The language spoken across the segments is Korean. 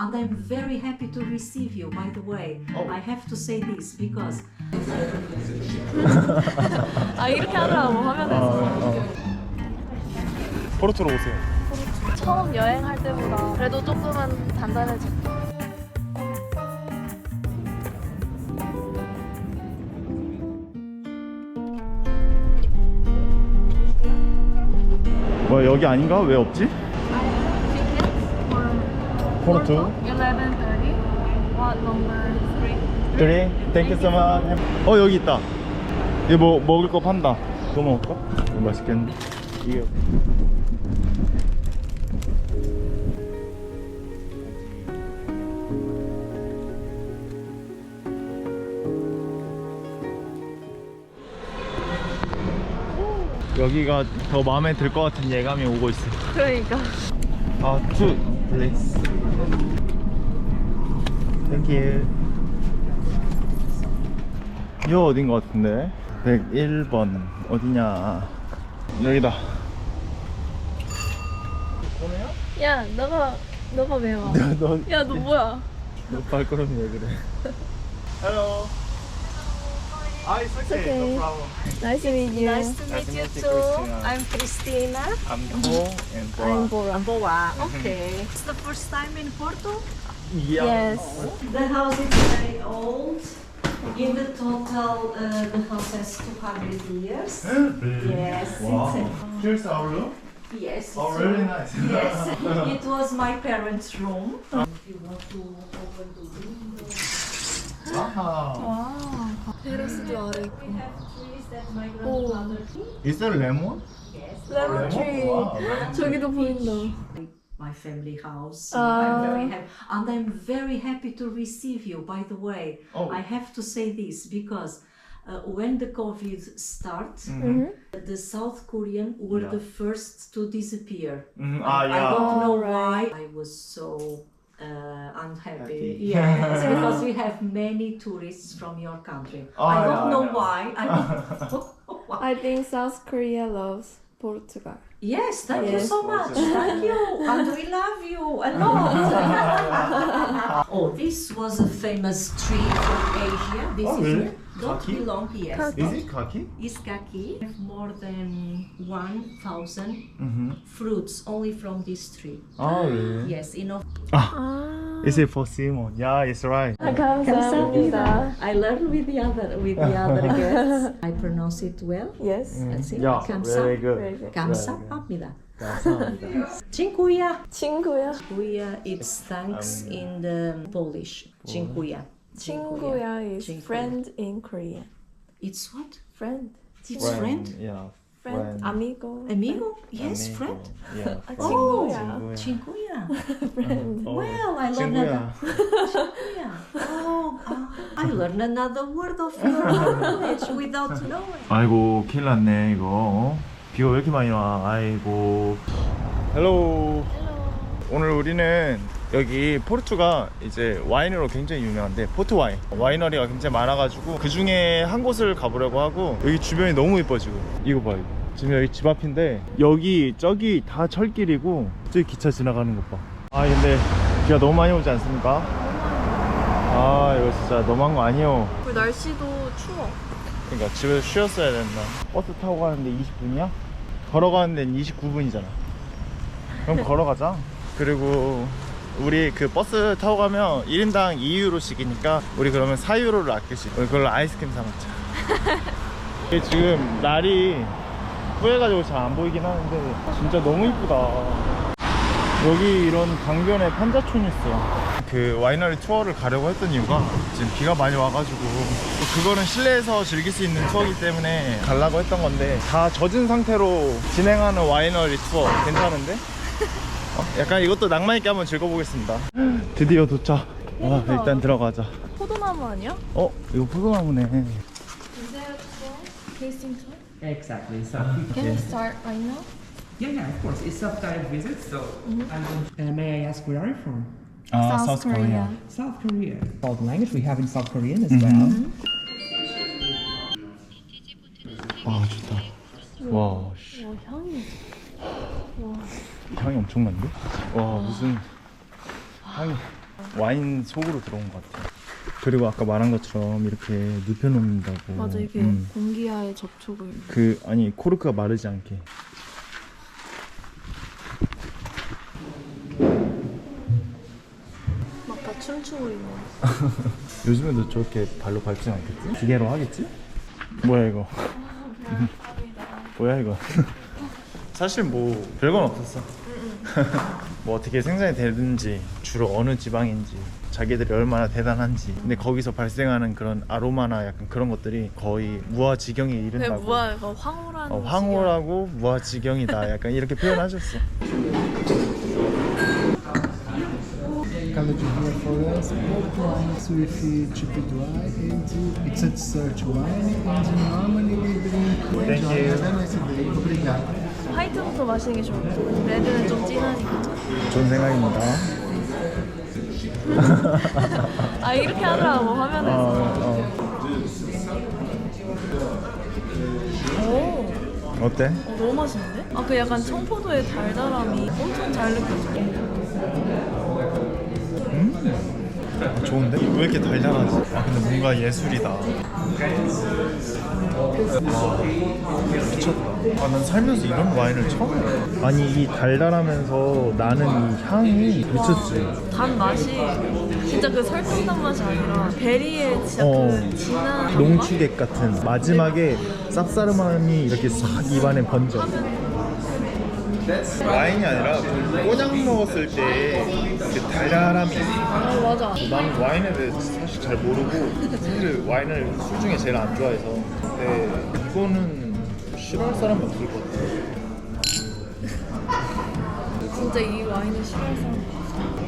and I'm very happy to receive you. By the way, I have to say this because 아 이렇게 하더라고 화면에서 포르투로 오세요. 처음 여행할 때보다 그래도 조금은 단단해졌다 뭐 여기 아닌가? 왜 없지? 포르투. 11.30 What number 3? 그래. 땡큐 소마. 어 여기 있다. 이거 뭐 먹을 거 판다. 이거 먹을까? 이거 맛있겠는데. 이게 여기가 더 마음에 들 것 같은 예감이 오고 있어. 그러니까 아, two, please. Thank you. 이거 어딘 것 같은데? 101번 어디냐? 여기다. 야 너가 너가 왜 와? 너, 야너 뭐야? 너 발걸음이 왜 그래? Hello. Ah, it's okay. okay. No problem. Nice to meet you nice to meet you too. Christina. I'm Cristina. I'm Ko and I'm Bora. Bora Boa. Okay. It's the first time in Porto. Yeah. Yes The house is very old. In the total, uh, the house has 200 years. Really? Yes, Wow. it's Here's our room. Yes. Oh, it's really a- nice. Yes, it was my parents' room. If you want to open the window, Wow. 와 테라스도 아래 we 있고 have trees that my grandfather. Is there lemon? Yes. 레몬 트리 Wow, lemon. 저기도 보인다 My family house. So Ah. I'm very happy, and I'm very happy to receive you. By the way, Oh. I have to say this because. Uh, when the COVID started, the South Korean were Yeah. the first to disappear. Mm, ah, I don't know Alright. why I was so uh, Happy. unhappy. Yes, because we have many tourists from your country. Oh, I don't know yeah. why. I don't know why. I think South Korea loves Portugal Yes, thank you so much. Thank you, and we love you a lot. oh, this was a famous tree from Asia. This Oh, is really? Don't Kaki? belong here. Is it kaki? Is kaki. We have more than one thousand Mm-hmm. fruits only from this tree. Oh, really? Yes, enough. 아 Is it for Simon? Yeah, it's right. 감사합니다 I learned with the other with the other guests. I pronounce it well. Yes Let's see. Yeah, 감사. very good. Very good. 감사합니다. 감사합니다. Dziękuję. 친구야 Dziękuję. It's thanks in the Polish. Dziękuję. 친구야 is 친구야. friend in Korean It's what? friend It's friend. Yeah. friend amigo Amigo? Yes, Amigo. friend. Yeah. 아, Oh, 친구야 친구야. friend Oh, Well, I learned another. 친구야. Yeah. Oh, uh, I learned another word of your language without knowing. 아이고 큰일 났네 이거 어? 비가 왜 이렇게 많이 와 아이고 헬로 오늘 우리는 여기 포르투가 이제 와인으로 굉장히 유명한데 포트 와인 와이너리가 굉장히 많아가지고 그 중에 한 곳을 가보려고 하고 여기 주변이 너무 이뻐 지금 이거 봐 이거 지금 여기 집 앞인데 여기 저기 다 철길이고 저기 기차 지나가는 것봐아 근데 비가 너무 많이 오지 않습니까? 아 이거 진짜 너무한 거 아니에요 그리고 날씨도 추워 그러니까 집에서 쉬었어야 된다. 버스 타고 가는데 20분이야? 걸어가는 데는 29분이잖아. 그럼 걸어가자. 그리고 우리 그 버스 타고 가면 1인당 2유로씩이니까 우리 그러면 4유로를 아낄 수 있고 그걸로 아이스크림 사 먹자. 이게 지금 날이 뿌해가지고 잘 안 보이긴 하는데 진짜 너무 이쁘다. 여기 이런 강변에 판자촌이 있어. 그 와이너리 투어를 가려고 했던 이유가 지금 비가 많이 와가지고 또 그거는 실내에서 즐길 수 있는 투어이기 때문에 가려고 했던 건데 다 젖은 상태로 진행하는 와이너리 투어 괜찮은데? 어, 약간 이것도 낭만 있게 한번 즐겨보겠습니다. 드디어 도착. 와, 일단 들어가자. 포도나무 아니야? 어, 이거 포도나무네. Is there a tasting tour? Exactly. So, Can we start right now? yeah, yeah, of course. It's self-guided visit. So, I'm going uh, may I ask where are you from? 아, South Korea. South Korea. All the language we have in South Korean as well. 와, 좋다. 와, 씨. 와 향이 향이 엄청난데? 와 무슨 향이 와인 속으로 들어온 것 같아. 그리고 아까 말한 것처럼 이렇게 눕혀놓는다고. 맞아 이게 음. 공기와의 접촉을 그 아니 코르크가 마르지 않게. 막 다 춤추고 있네. 요즘에도 저렇게 발로 밟진 않겠지? 기계로 하겠지? 뭐야 이거? 뭐야 이거? 사실 뭐 별건 없었어. 뭐 어떻게 생산이 되는지 주로 어느 지방인지 자기들이 얼마나 대단한지 근데 거기서 발생하는 그런 아로마나 약간 그런 것들이 거의 무아지경에 그냥 이른다고 무한 그 황홀한 어, 황홀하고 무아지경이다 약간 이렇게 표현하셨어 color here for us, both wines with chip dry and it's a dessert wine and normally we drink Thank you. Have a nice day. Obrigado. 화이트부터 마시는 게 좋을 것 같아. 레드는 좀 진하니까. 좋은 생각입니다 아 이렇게 하더라고 화면에서. 어, 오, 어. 어때? 어, 너무 맛있는데? 아 그 약간 청포도의 달달함이 엄청 잘 느껴져. 아, 좋은데? 왜 이렇게 달달하지? 아 근데 뭔가 예술이다 와 미쳤다 아난 살면서 이런 와인을 처음 해 아니 이 달달하면서 나는 이 향이 미쳤지 단 맛이 진짜 그 설탕단 맛이 아니라 베리의 진짜 어. 그 진한 단맛? 농축액 같은 마지막에 쌉싸름함이 이렇게 싹 입안에 번져 와인이 아니라 꼬냑 먹었을 때 그 달달함이 어 맞아. 나는 와인에 대해서 사실 잘 모르고 사실 와인을 술 중에 제일 안 좋아해서 근데 이거는 싫어할 사람이 없을 것 같아 진짜 이 와인을 없어.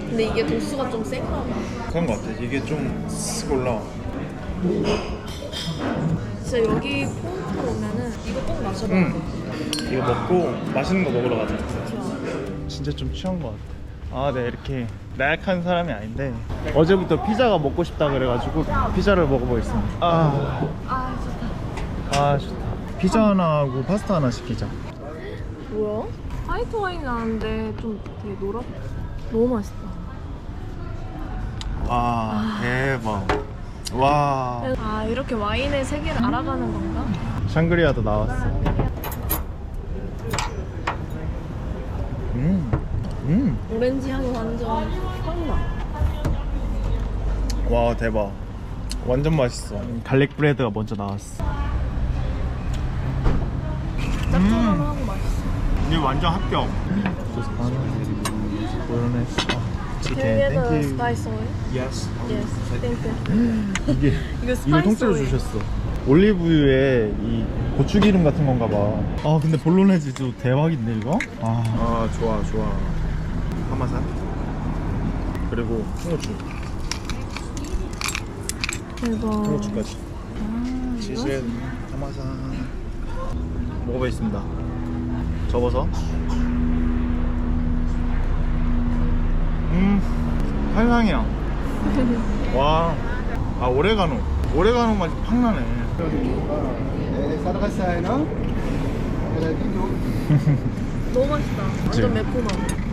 근데 이게 도수가 좀 센가 봐. 그런 것 같아 이게 좀쓱 올라와 진짜 여기 포인트 오면은 이거 꼭 마셔봐. 응 이거 먹고 맛있는 거 먹으러 가자 진짜 좀 취한 것 같아 아, 네 이렇게 나약한 사람이 아닌데 어제부터 피자가 먹고 싶다 그래가지고 피자를 먹어보겠습니다 아, 아 좋다. 아 좋다 피자 하나 하고 파스타 하나 시키자 뭐야? 화이트 와인 나는데 좀 되게 노랗. 너무 맛있다. 와 대박 와 아 이렇게 와인의 세계를 알아가는 건가? 샹그리아도 나왔어 음, 음. 오렌지 향이 완전 확 나. 와 대박 완전 맛있어 갈릭 브레드가 먼저 나왔어 짭조름하고 맛있어. 이게 완전 합격 보여네 Can you get the spice oil? Yes. Yes, thank you. 이게 이거 이걸 스파이스 통째로 오일. 주셨어 올리브유에 이 고추기름 같은 건가 봐아 근데 볼로네즈도 대박인데 이거? 아, 아 좋아 좋아 파마산 그리고 홍고추. 대박. 홍고추까지. 치즈 파마산 먹어보겠습니다. 접어서. 음 환상이야. 와, 아 오레가노. 오레가노 맛이 팍 나네? 너무 맛있다. 완전 매콤하고.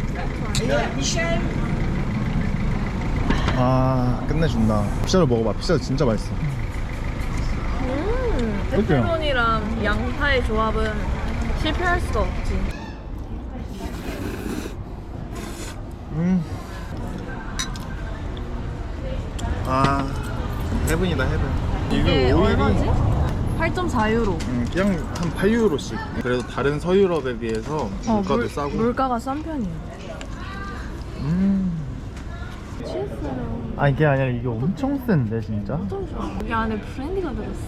아 끝내준다 피자를 먹어봐 피자 진짜 맛있어 음? 페페로니랑 양파의 조합은 실패할 수가 없지. 음. 아 헤븐이다 헤븐 이게 얼마지? 8.4유로. 음, 그냥 한 8유로씩 그래도 다른 서유럽에 비해서 물가도 싸고 어, 물가가 싼 편이에요. 음. 취했어요. 아 이게 아니라 이게 엄청 센데 진짜 엄청 좋아. 여기 안에 브랜디가 들었어.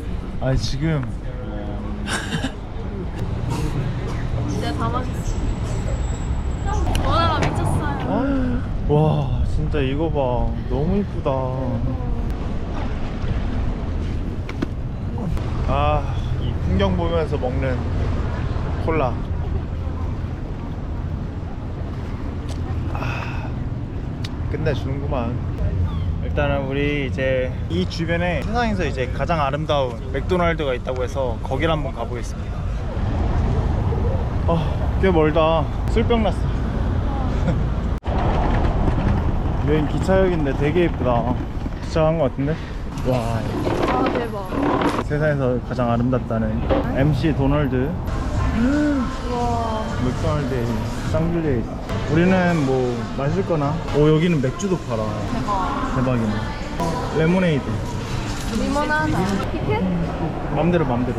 아니 지금 진짜 다 맛있어. 원아가 미쳤어요. 와 진짜 이거 봐 너무 이쁘다 아 이 풍경 보면서 먹는 콜라 끝내주는구만 일단은 우리 이제 이 주변에 세상에서 이제 가장 아름다운 맥도날드가 있다고 해서 거기를 한번 가보겠습니다 아꽤 멀다 술병 났어 여긴 기차역인데 되게 예쁘다. 기차한 것 같은데? 와, 아 대박. 세상에서 가장 아름답다는 MC 도널드. 와. 맥도날드에 쌍들려 있어. 우리는 뭐 마실 거나. 오, 여기는 맥주도 팔아. 대박. 대박이네. 레모네이드. 리모나다. 티켓? 맘대로 맘대로.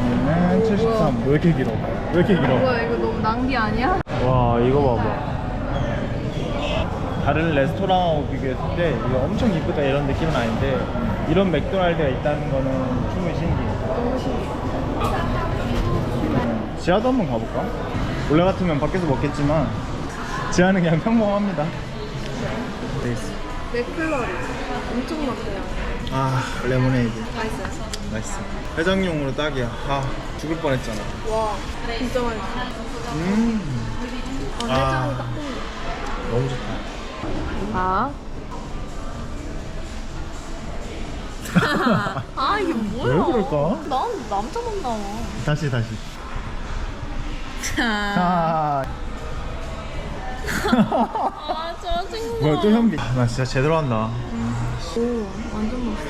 음, 73. 왜 이렇게 길어? 왜 이렇게 길어? 뭐야 이거 너무 낭비 아니야? 와 이거 봐봐 다른 레스토랑하고 비교했을 때 이거 엄청 이쁘다 이런 느낌은 아닌데 이런 맥도날드가 있다는 거는 충분히 신기해 너무 신기해. 음, 지하도 한번 가볼까? 원래 같으면 밖에서 먹겠지만 지하는 그냥 평범합니다 돼 있어. 맥플러리. 엄청 많대요. 아 레모네이드 맛있어요. 맛있어 해장용으로 딱이야 아 죽을 뻔했잖아 와 진짜 맛있어. 음 아, 아. 해장이 딱 좋네. 너무 좋다 아. 아 이게 뭐야? 왜 그럴까? 난 남자만 나와. 다시 다시 자. 아아 짜증나. 뭐야 또 현비 나 진짜 제대로 한다 오 완전 멋있어.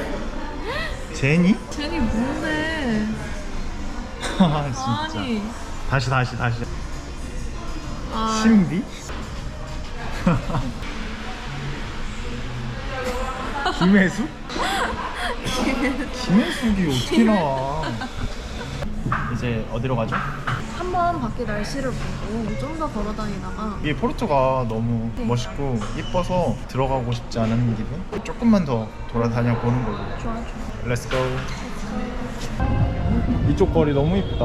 제니? 쟤니 뭔데? 아 진짜 아니. 다시 다시 다시 아. 신비? 김혜수? 김혜숙이 어떻게 나와 이제 어디로 가죠? 한번 밖에 날씨를 보고 좀 더 걸어 다니다가 이 포르투가 너무 멋있고 이뻐서 들어가고 싶지 않은 기분? 조금만 더 돌아다녀 보는 걸로 좋아 좋아. 렛츠고 이쪽 거리 너무 이쁘다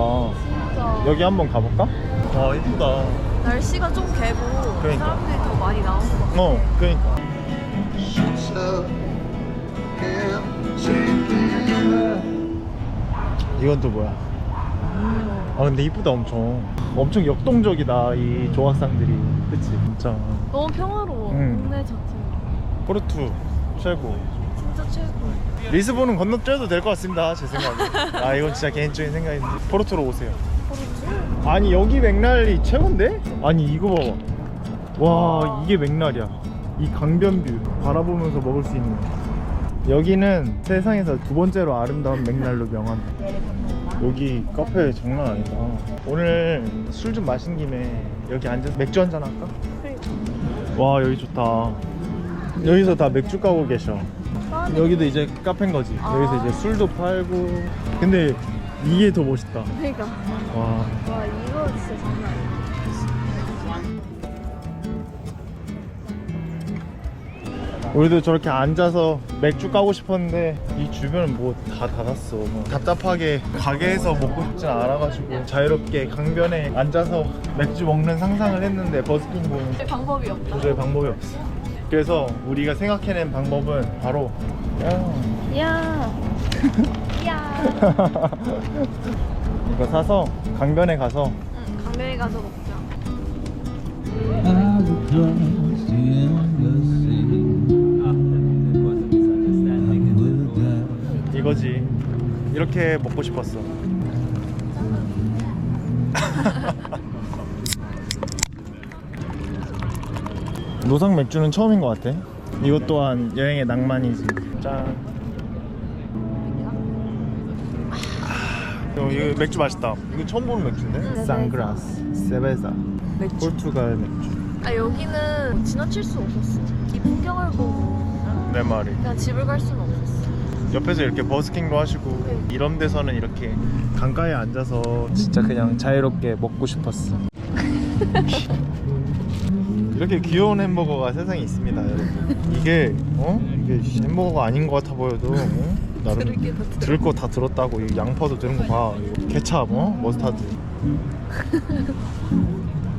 진짜. 여기 한번 가볼까? 와 이쁘다 날씨가 좀 개고 그러니까. 사람들이 더 많이 나온 것 같아. 어 그러니까 이건 또 뭐야 아 근데 이쁘다 엄청. 엄청 역동적이다 이 조각상들이. 그치? 진짜. 너무 평화로워. 응. 동네 자체가 포르투 최고. 진짜 최고. 리스본은 건너뛰어도 될 것 같습니다 제 생각에. 아 이건 진짜 개인적인 생각인데. 포르투로 오세요. 포르투? 아니 여기 맥날이 최고인데? 아니 이거 봐봐. 와 이게 맥날이야. 이 강변뷰 바라보면서 먹을 수 있는. 여기는 세상에서 두 번째로 아름다운 맥날로 명함 여기 카페 장난 아니다. 오늘 술 좀 마신 김에 여기 앉아서 맥주 한 잔 할까? 와 여기 좋다. 여기서 다 맥주 까고 계셔. 여기도 이제 카페인 거지. 여기서 이제 술도 팔고. 근데 이게 더 멋있다. 그러니까. 와. 와 이거 진짜 장난 아니야. 우리도 저렇게 앉아서 맥주 까고 싶었는데 이 주변은 뭐 다 닫았어 뭐 답답하게 가게에서 먹고 싶진 않아가지고 자유롭게 강변에 앉아서 맥주 먹는 상상을 했는데 버스킹 보는 방법이 없다. 도저히 방법이 없어 그래서 우리가 생각해낸 방법은 바로 야 야. 야. 이거 사서 강변에 가서 응, 강변에 가서 먹자. I will cross the endless 이거지. 이렇게 먹고 싶었어. 노상 맥주는 처음인 것 같아. 이것 또한 여행의 낭만이지. 짠. 어, 이거 맥주 맛있다. 이거 처음 보는 맥주인데? 상그라스 세베사 맥주. 포르투갈 맥주. 아 여기는 지나칠 수 없었어. 이 풍경을 보고. 내 말이. 그냥 집을 갈 수는 없었어. 옆에서 이렇게 버스킹도 하시고 이런 데서는 이렇게 강가에 앉아서 진짜 그냥 자유롭게 먹고 싶었어 이렇게 귀여운 햄버거가 세상에 있습니다 여러분 이게 어? 이게 햄버거가 아닌 것 같아 보여도 어? 나름 들을 거 다 들었다고 이 양파도 들은 거봐 케찹 어? 머스타드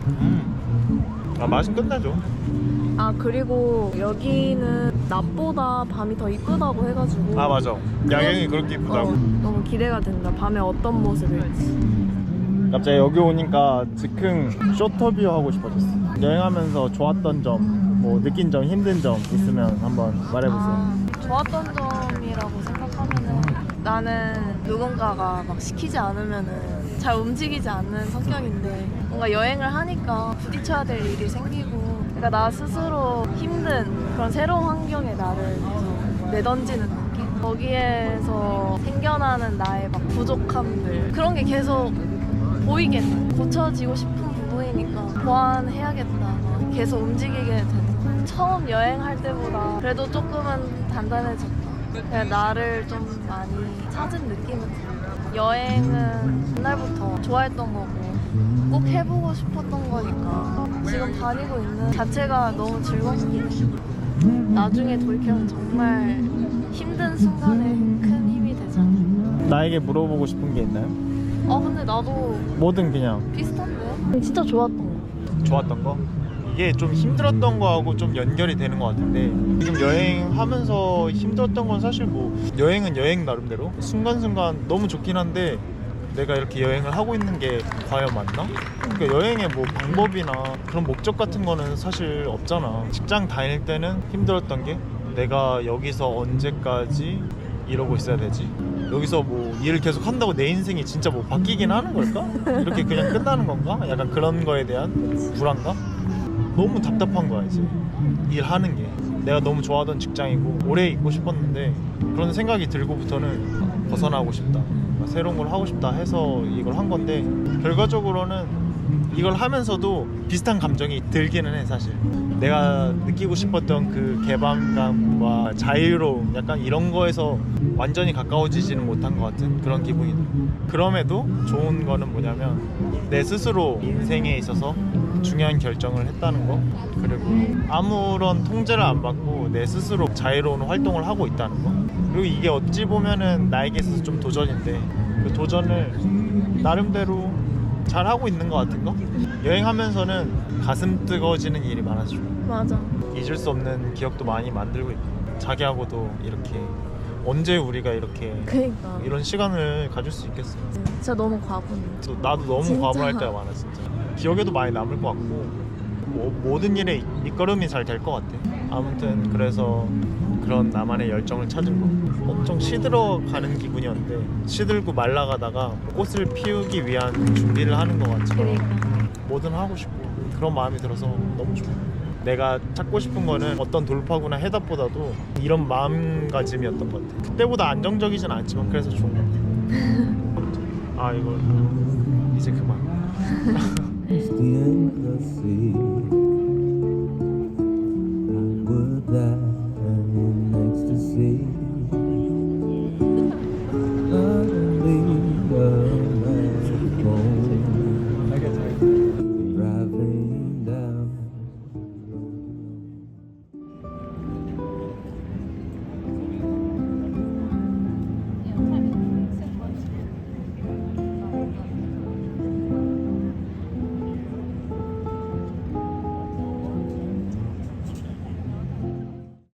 음. 아 맛은 끝나죠 아 그리고 여기는 낮보다 밤이 더 이쁘다고 해가지고 아 맞아 야경이 그렇게 이쁘다고 어, 너무 기대가 된다 밤에 어떤 모습일지 갑자기 여기 오니까 즉흥 쇼터뷰 하고 싶어졌어. 여행하면서 좋았던 점, 뭐 느낀 점, 힘든 점 있으면 한번 말해보세요. 아, 좋았던 점이라고 생각하면은 나는 누군가가 막 시키지 않으면은 잘 움직이지 않는 성격인데 뭔가 여행을 하니까 부딪혀야 될 일이 생기고 그러니까 나 스스로 힘든 그런 새로운 환경에 나를 내던지는 느낌? 거기에서 생겨나는 나의 막 부족함들 그런 게 계속 보이겠네. 고쳐지고 싶은 부분이니까 보완해야겠다. 계속 움직이게 되는. 처음 여행할 때보다 그래도 조금은 단단해졌다. 그냥 나를 좀 많이 찾은 느낌은 들어. 여행은 옛날부터 좋아했던 거고 꼭 해보고 싶었던 거니까 지금 다니고 있는 자체가 너무 즐겁긴 해. 나중에 돌이켜보면 정말 힘든 순간에 큰 힘이 되잖아. 나에게 물어보고 싶은 게 있나요? 아 근데 나도 뭐든 그냥 비슷한데? 진짜 좋았던 거. 좋았던 거? 이게 좀 힘들었던 거하고 좀 연결이 되는 것 같은데 지금 여행하면서 힘들었던 건 사실 뭐 여행은 여행 나름대로 순간순간 너무 좋긴 한데 내가 이렇게 여행을 하고 있는 게 과연 맞나? 그러니까 여행의 뭐 방법이나 그런 목적 같은 거는 사실 없잖아 직장 다닐 때는 힘들었던 게 내가 여기서 언제까지 이러고 있어야 되지 여기서 뭐 일을 계속 한다고 내 인생이 진짜 뭐 바뀌긴 하는 걸까? 이렇게 그냥 끝나는 건가? 약간 그런 거에 대한 불안감? 너무 답답한 거야 이제 일하는 게 내가 너무 좋아하던 직장이고 오래 있고 싶었는데 그런 생각이 들고부터는 벗어나고 싶다 새로운 걸 하고 싶다 해서 이걸 한 건데 결과적으로는 이걸 하면서도 비슷한 감정이 들기는 해 사실. 내가 느끼고 싶었던 그 개방감과 자유로움 약간 이런 거에서 완전히 가까워지지는 못한 것 같은 그런 기분이 들어 그럼에도 좋은 거는 뭐냐면 내 스스로 인생에 있어서 중요한 결정을 했다는 거. 그리고 아무런 통제를 안 받고 내 스스로 자유로운 활동을 하고 있다는 거 그리고 이게 어찌 보면은 나에게 있어서 좀 도전인데 그 도전을 나름대로 잘 하고 있는 것 같은 거 여행하면서는 가슴 뜨거워지는 일이 많아지고 맞아. 잊을 수 없는 기억도 많이 만들고 있고 자기하고도 이렇게 언제 우리가 이렇게 그니까. 이런 시간을 가질 수 있겠어 진짜 너무 과분해. 또 나도 너무 진짜. 과분할 때가 많아 진짜 기억에도 많이 남을 것 같고 뭐, 모든 일에 밑거름이 잘 될 것 같아 아무튼 그래서 그런 나만의 열정을 찾은 거. 엄청 시들어 가는 기분이었는데 시들고 말라가다가 꽃을 피우기 위한 준비를 하는 것 같지만 그러니까. 뭐든 하고 싶고 그런 마음이 들어서 너무 좋아 내가 찾고 싶은 거는 어떤 돌파구나 해답보다도 이런 마음가짐이었던 것 같아 그때보다 안정적이진 않지만 그래서 좋은 것 같아 아 이거 이제 그만